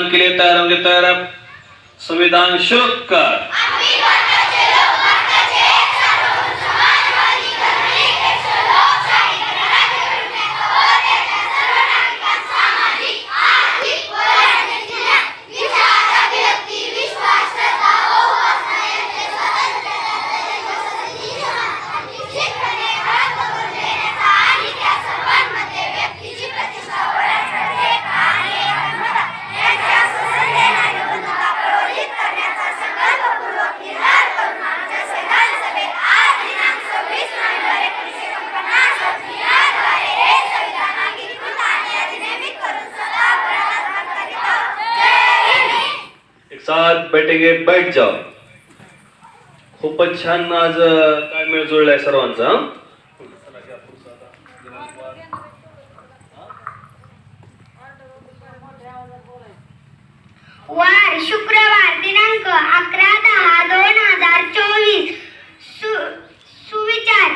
संविधान के लिए तैयार होंगे तैयार संविधान शुरू कर एक बैठ जाओ खूपच छान आज अं, काय जुळलाय सर्वांचा वार शुक्रवार दिनांक अकरा दहा दोन हजार चोवीस. सु सुविचार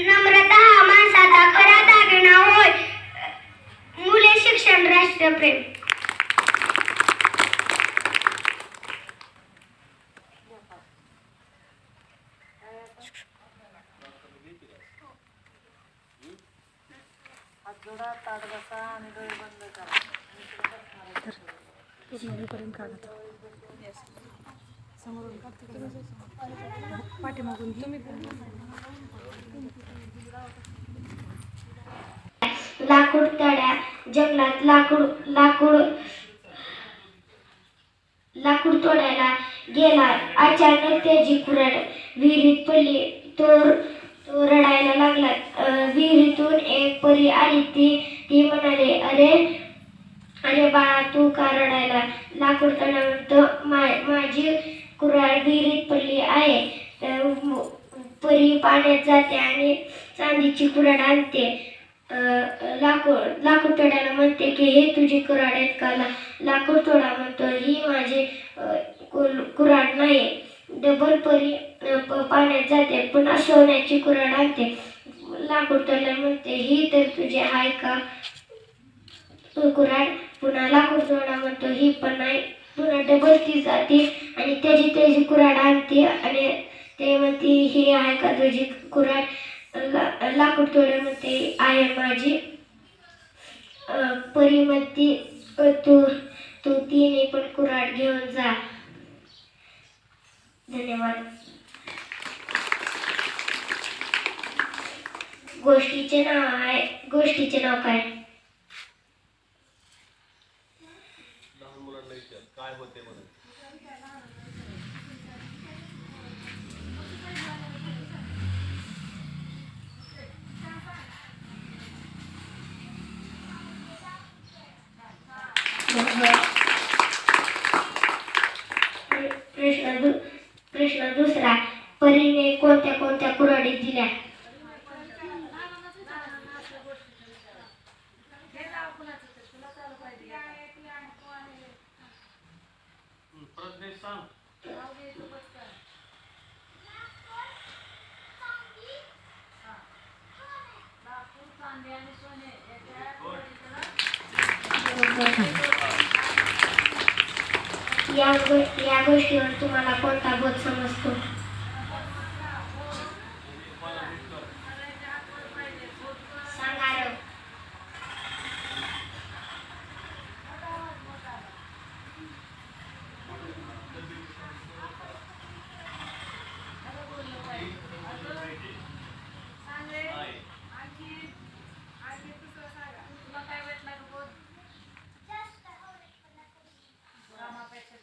नम्रता हा माणसाचा खरा दागिना होय. मुले शिक्षण राष्ट्रप्रेम ताट बसा आणि डोळे बंद करा. पूर्णवीपर्यंत काढत समोरून काढते पाठीमागून तुम्ही लाकूड तड्या जंगलात लाकूड लाकूड लाकूड तोडायला गेला अचानक त्याची कुऱ्हाड विहिरीत पडली. तो तो रडायला लागला. विहिरीतून एक परी आली. ती ती म्हणाले अरे अरे बाळा तू का रडायला? लाकूड म्हणतो "मा- माझी कुऱ्हाड विहिरीत पडली आहे. परी पाण्यात जाते आणि चांदीची कुऱ्हाड आणते. अं, लाकूड लाकूड तोडायला म्हणते की हे तुझी कुऱ्हाड आहेत का? लाकूड तोडा म्हणतो. ही माझी अं, कुऱ्हाड नाही. डबल परी पाण्यात जाते. पुन्हा सोन्याची कुऱ्हाड आणते. लाकूड तोडल्या म्हणते ही तर तुझी आहे का? कुऱ्हाड पुन्हा लाकूड म्हणतो ही पण नाही. पुन्हा डबल ती जाते आणि त्याची त्याची कुऱ्हाड आणते आणि ते म्हणते ही आहे का तुझी कुऱ्हाड? ला- लाकूड तोडा म्हणते आहे माझी. परिमती परी म्हणते तू तू तिने पण कुऱ्हाड घेऊन जा. धन्यवाद. गोष्टीचे नाव आहे. गोष्टीचे नाव काय? लहान मुलांना विचार. काय होते म्हणून प्रश्न दु प्रश्न दुसरा परीने कोणत्या कोणत्या कुऱ्हाडी दिल्या परत नीट सांग चांदी आणि सोने याच्या या गोष्टीवर तुम्हाला कोणता बोध समजतो?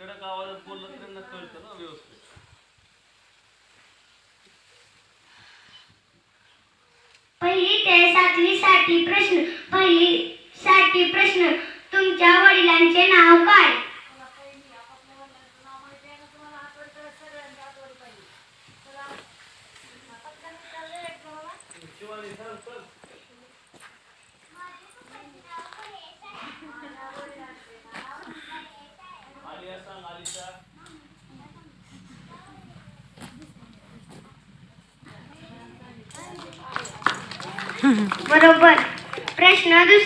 कडक आवाजात बोललं तर त्यांना कळतं ना व्यवस्थित. पहिली ते सातवी साठी प्रश्न पहिली साठी प्रश्न तुमच्या वडिलांचे नाव काय?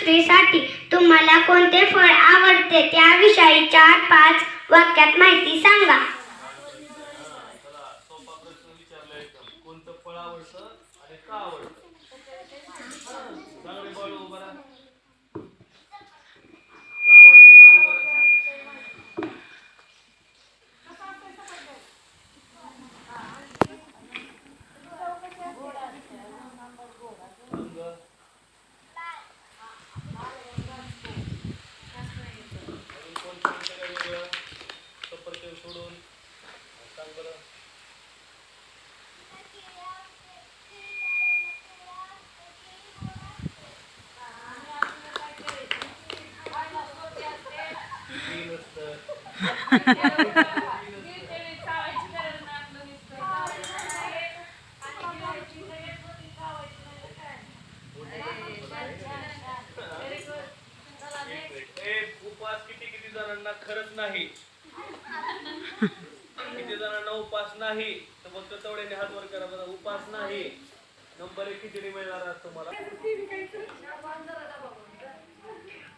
गोष्टीसाठी तुम्हाला कोणते फळ आवडते? त्याविषयी चार पाच वाक्यात माहिती सांगा. सालभरात तीन वाजता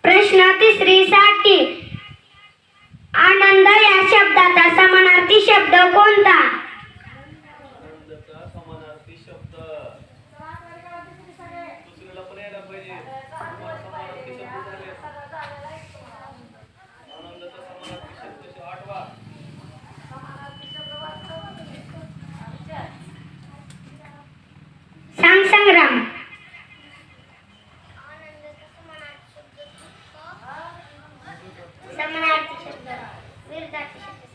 प्रश्न तिसरी साठी 为了大家。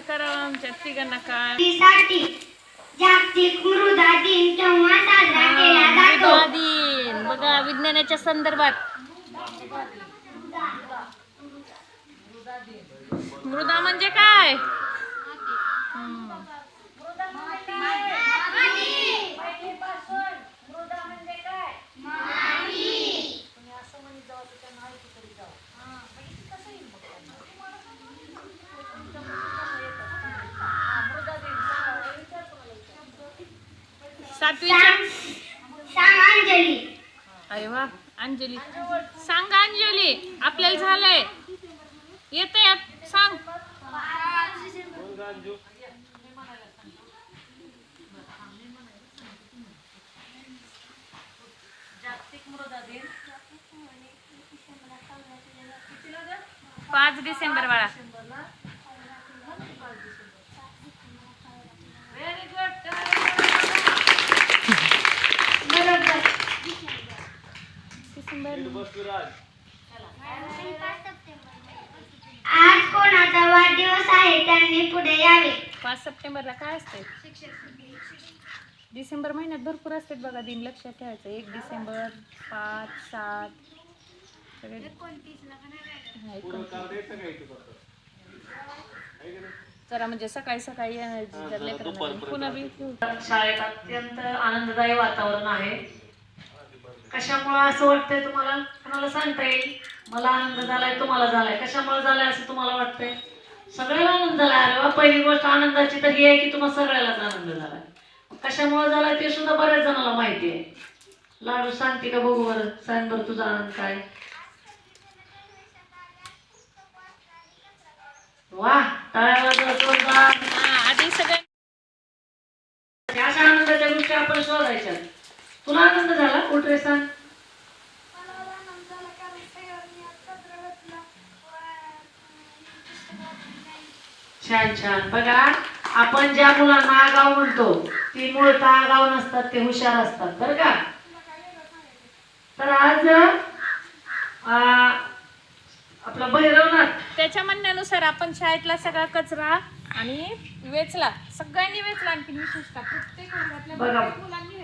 करावं आमच्या तिघांना काय? साठी जागतिक मृदा दिन केव्हा साजरा केला जातो? मृदा दिन. बघा विज्ञानाच्या संदर्भात. मृदा म्हणजे काय? हम्म. मातीपासून मृदा म्हणजे काय तुम्ही असं म्हणत जाऊ तर त्यांना ऐकू तरी जाऊ हा म्हणजे कसं येईल मग त्यांना? तुम्हाला सांगा. तुमच्या मुलीला कसं येतं? हा, मृदा दिन सांगा. विचार तुम्हाला विचार. सातवीच्या? अरे वा अंजली. सांग अंजली आपल्याला झालंय. येतंय सांग. पाच डिसेंबर बाळा. आज कोणाचा वाढदिवस आहे त्यांनी पुढे यावे. पाच सप्टेंबरला काय असते डिसेंबर महिन्यात भरपूर असतात बघा दिन लक्षात ठेवायचं. एक डिसेंबर पाच सात सगळे. जरा म्हणजे सकाळी सकाळी पुन्हा. शाळेत अत्यंत आनंददायी वातावरण आहे. कशामुळं असं वाटतंय तुम्हाला? कोणाला सांगता येईल? मला आनंद झालाय तुम्हाला झालाय. कशामुळे झालाय असं तुम्हाला वाटतंय? सगळ्याला आनंद झालाय. अरे वा पहिली गोष्ट आनंदाची तर ही आहे की तुम्हाला सगळ्यालाच आनंद झालाय. कशामुळे झालाय ते सुद्धा बऱ्याच जणांना माहिती आहे. लाडू सांगते का बघू बरं. सांग बरं तुझा आनंद काय? वा आधी सगळ्या अशा आनंदाच्या गोष्टी आपण शोधायच्या. तुला आनंद झाला? उठ रे सांग? छान छान. बघा आपण ज्या मुलांना आगाव म्हणतो ती मूळतः आगाव नसतात ते हुशार असतात बरं का? तर आज आपला भैरवनाथ त्याच्या म्हणण्यानुसार आपण शाळेतला सगळा कचरा आणि वेचला. सगळ्यांनी वेचला आणखी विशेषतः. प्रत्येक वर्गातल्या बघा. मुलांनी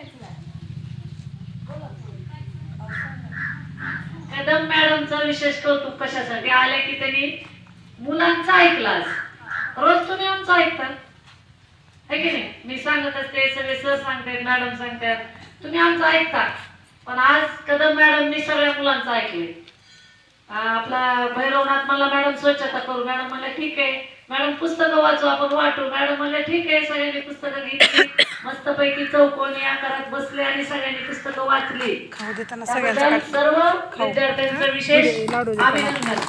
कदम मॅडमचं विशेष कौतुक कशासाठी? आले की त्यांनी मुलांचा ऐकलाच रोज तुम्ही आमचं ऐकता. है की नाही? मी सांगत असते सगळे सर सांगतात मॅडम सांगतात तुम्ही आमचं ऐकता. पण आज कदम मॅडमनी सगळ्या मुलांचं ऐकले. आपला भैरवनाथ मला मॅडम स्वच्छता करू. मॅडम म्हणलं ठीक आहे. मॅडम पुस्तकं वाचू आपण वाटू. मॅडम म्हणलं ठीक आहे सगळ्यांनी पुस्तकं घेतली. मस्तपैकी चौकोनी आकारात बसले आणि सगळ्यांनी पुस्तकं वाचली. खाऊ देताना त्याबद्दल सगळ्यांचा सर्व विद्यार्थ्यांचं विशेष लाडू. अभिनंदन.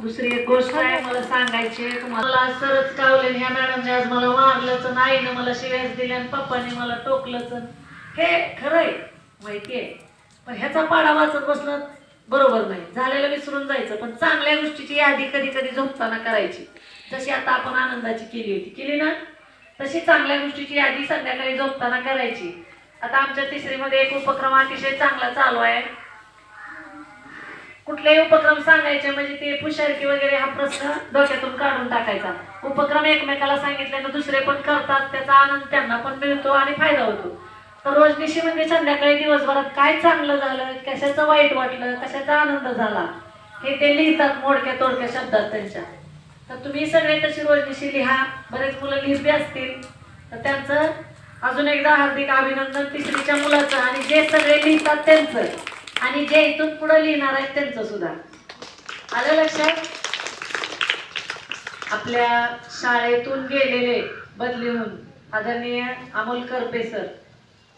दुसरी एक गोष्ट आहे मला सांगायची आहे तुम्हाला सरच कावले ह्या मॅडमने आज मला मारलंच आणि आईनं मला शिव्याच दिल्या आणि पप्पाने मला टोकलंच हे खरंय माहितीये. पण ह्याचा पाडा वाचत बसलं बरोबर नाही. झालेलं विसरून जायचं पण चांगल्या गोष्टीची यादी कधी कधी झोपताना करायची. जशी आता आपण आनंदाची केली होती. केली ना? तशी चांगल्या गोष्टीची यादी संध्याकाळी झोपताना करायची. आता आमच्या तिसरीमध्ये एक उपक्रम अतिशय चांगला चालू आहे. कुठलेही उपक्रम सांगायचे म्हणजे ते पुशारकी वगैरे हा प्रश्न डोक्यातून काढून टाकायचा. उपक्रम एकमेकाला सांगितल्यानं दुसरे पण करतात त्याचा आनंद त्यांना पण मिळतो आणि फायदा होतो. तर रोजनिशी म्हणजे संध्याकाळी दिवसभरात काय चांगलं झालं कशाचं वाईट वाटलं कशाचा आनंद झाला हे ते लिहितात मोडक्या तोडक्या शब्दात त्यांच्या. तर तुम्ही सगळे तशी रोजनिशी लिहा बरेच मुलं लिहिते असतील. तर त्यांचं अजून एकदा हार्दिक अभिनंदन तिसरीच्या मुलाचं आणि जे सगळे लिहितात त्यांचं. आणि जे इथून पुढं लिहिणार आहेत त्यांचं सुद्धा. आलं लक्षात? आपल्या शाळेतून गेलेले बदली होऊन आदरणीय अमोल करपे सर.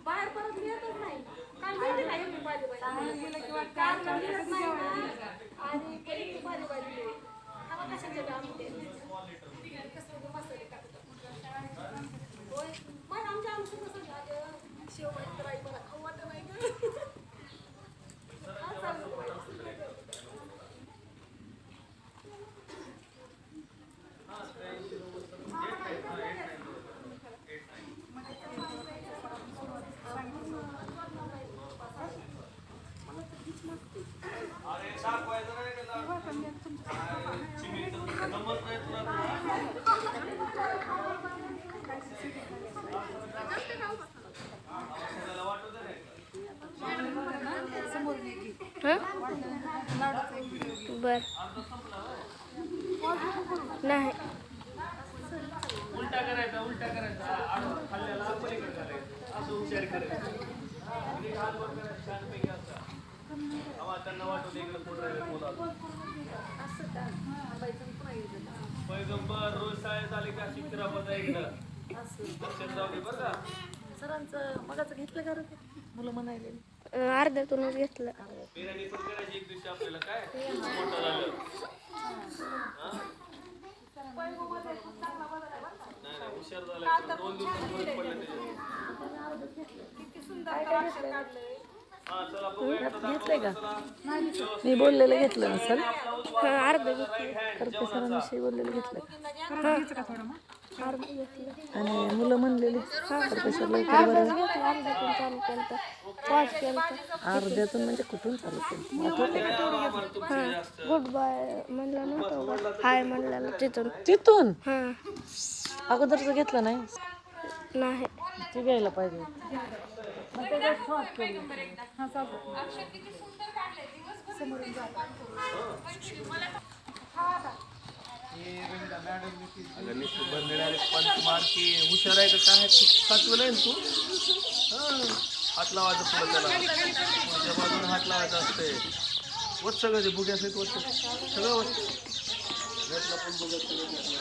बाहेर परत येतच नाही. काल गेली नाही मी भाजी भाजी. काल नाही आणि भाजी भाजी. आम्हाला कशाचे त्यांना वाटू दे इकडे बोला पैगंबर रोज शाळेत आले का? शिकरा बघा इकडं. लक्षात जाऊ दे बरं का. सरांचं मगाचं घेतलं का रे ते? मुलं म्हणायले. अर्ध्यातूनच घेतलं. बिर्याणी पण करायची एक दिवशी आपल्याला काय? मोठं झालं. हा? नाही नाही हुशार झाला दोन दिवसात फरक पडला त्याच्यात. चला बघूया एकदा घेतलंय का. मी बोललेलं घेतलं नसेल अर्ध करते सरांविषयी बोललेलं घेतलं का? आणि मुलं म्हणलेली अर्ध्यातून चालू केलं तर पॉज केलं अर्ध्यातून म्हणजे कुठून चालू केलं? गुड बाय म्हणलं नव्हतं हाय म्हणलेलं तिथून. तिथून? हां. अगोदरचं घेतलं नाही? नाही. ते घ्यायला पाहिजे. हुशार आहे का काय साचवलं आहे तू हात लावायचं पुढं त्याला. पुढच्या बाजून हात लावायचा असते वच सगळं ते बुग्यास आहेत वच. सगळं वच. घेतलं पण बुग्यात सगळं. घेतलं.